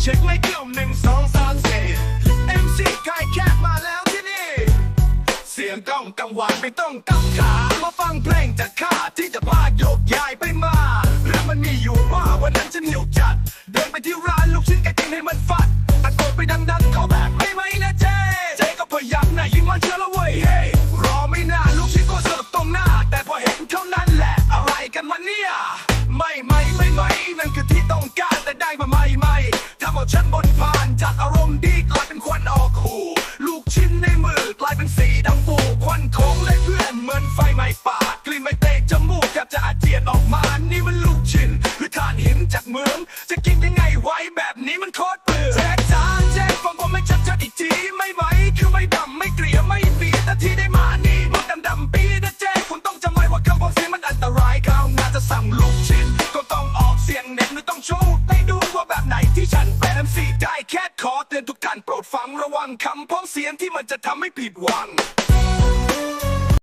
เช็คไม่เกี่ยวหนึ่งสองสามสี่เอ็มซีไก่แคบมาแล้วที่นี่ เสียงต้องกังวานไม่ต้องกังขา มาฟังเพลงจากข้าที่จะพาโยกย้ายไปมาแล้วมันมีอยู่ว่าวันนั้นฉันหิวจัด เดินไปที่ร้านลูกชิ้นไก่กินให้มันฟัดตะโกนไปดังๆเขาแบบไม่ไหมนะเจ๊เจ๊ก็พยายามนะยิ่งมันเชื่อแล้ว จากอารมณ์ดีกลายเป็นควันออกหู ลูกชิ้นในมือกลายเป็นสีดำปูควันของเลยเพื่อนเหมือนไฟไหม้ป่ากลิ่นไม่เตะจมูกแทบจะอาเจียนออกมา นี่มันลูกชิ้นหรือทานหินจากเมือง จะกินยังไงไว้แบบนี้มันโคตร ค่ขอเตือนทุกท่านโปรดฟังระวังคำพ้องเสียงที่มันจะทำให้ผิดหวัง